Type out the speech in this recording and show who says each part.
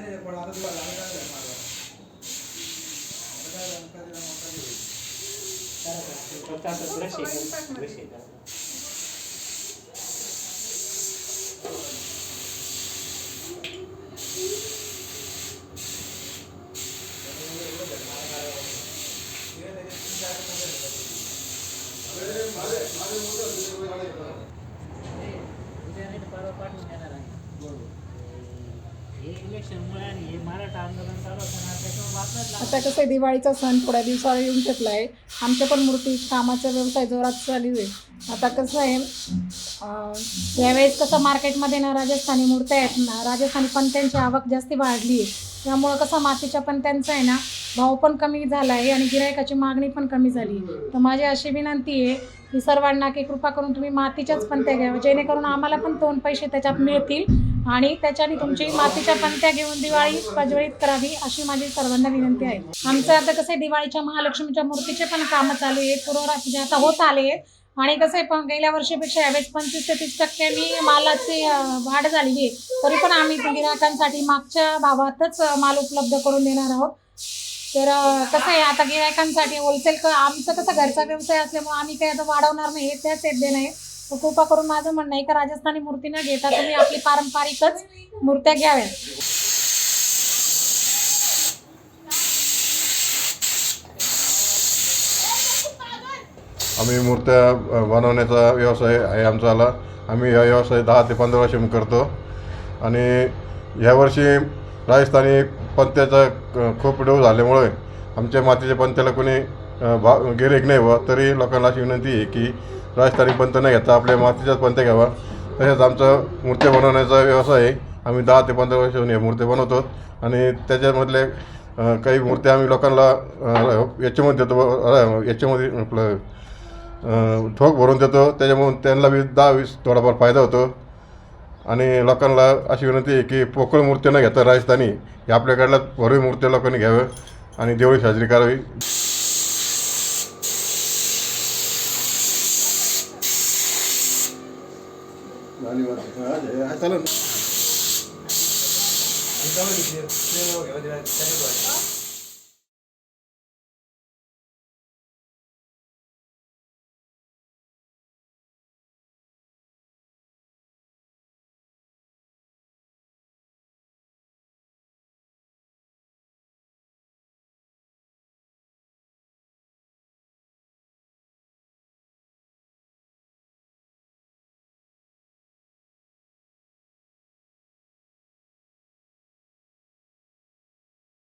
Speaker 1: नाही पण आता तुला लागलं काय झालं माझं? आता
Speaker 2: आता
Speaker 3: कसं आहे दिवाळीचा सण थोड्या दिवसावर येऊन ठेपला आहे आमच्या पण मूर्ती कामाचा व्यवसाय जोरात चालू आहे. आता कसं आहे यावेळेस कसं मार्केटमध्ये ना राजस्थानी मूर्त्या आहेत ना राजस्थानी पंत्यांची आवक जास्ती वाढली आहे. त्यामुळं कसं मातीच्या पंत्यांचा आहे ना भाव पण कमी झाला आहे आणि गिरायकाची मागणी पण कमी झाली तर माझी अशी विनंती आहे की सर्वांना की कृपा करून तुम्ही मातीच्याच पंत्या घ्याव्या जेणेकरून आम्हाला पण दोन पैसे त्याच्यात मिळतील. आणि त्याच्याने तुमची मातीच्या पंत्या घेऊन दिवाळी प्रज्वलित करावी अशी माझी सर्वांना विनंती आहे. आमचं आता कसं आहे दिवाळीच्या महालक्ष्मीच्या मूर्तीचे पण कामं चालू आहेत पुरवठा आता होत आले आहेत. आणि कसं आहे पण गेल्या वर्षीपेक्षा यावेळेस पंचवीस ते तीस टक्क्यांनी मालाची वाढ झालेली आहे. तरी पण आम्ही गिरायकांसाठी मागच्या भावातच माल उपलब्ध करून देणार आहोत. तर कसं आहे आता गिरायकांसाठी होलसेल आमचं कसं घरचा व्यवसाय असल्यामुळे आम्ही काही आता वाढवणार नाही त्याच येत दे नाही कृपा करून माझं म्हणणं आहे का राजस्थानी मूर्ती न घेता तुम्ही आपली पारंपरिकच मूर्त्या घ्याव्या.
Speaker 4: आम्ही मूर्त्या बनवण्याचा व्यवसाय आहे आमचाला. आम्ही हा व्यवसाय दहा ते पंधरा वर्ष करतो. आणि ह्यावर्षी राजस्थानी पंत्याचा खूप डोव झाल्यामुळे आमच्या मातीच्या पंत्याला कोणी भा गिरेक नाही व तरी लोकांना अशी विनंती आहे की राजस्थानी पंत नाही घेता आपल्या मातीच्याच पंत्या घ्यावा. तसेच आमचा मूर्त्या बनवण्याचा व्यवसाय आहे. आम्ही दहा ते पंधरा वर्षाहून हे मूर्त्या बनवतो. आणि त्याच्यामधले काही मूर्त्या आम्ही लोकांना याच्यामध्ये देतो याच्यामध्ये आपलं ठोक भरून देतो. त्याच्यामुळे त्यांना बी दहा वीस थोडाफार फायदा होतो. आणि लोकांना अशी विनंती आहे की पोकळ मूर्त्या न घेता राजस्थानी हे आपल्याकडल्या भरवी मूर्त्या लोकांनी घ्याव्या आणि देवळी साजरी करावी.
Speaker 1: आणि जाऊ दे, ते- ते वगैरे त्याने बघ.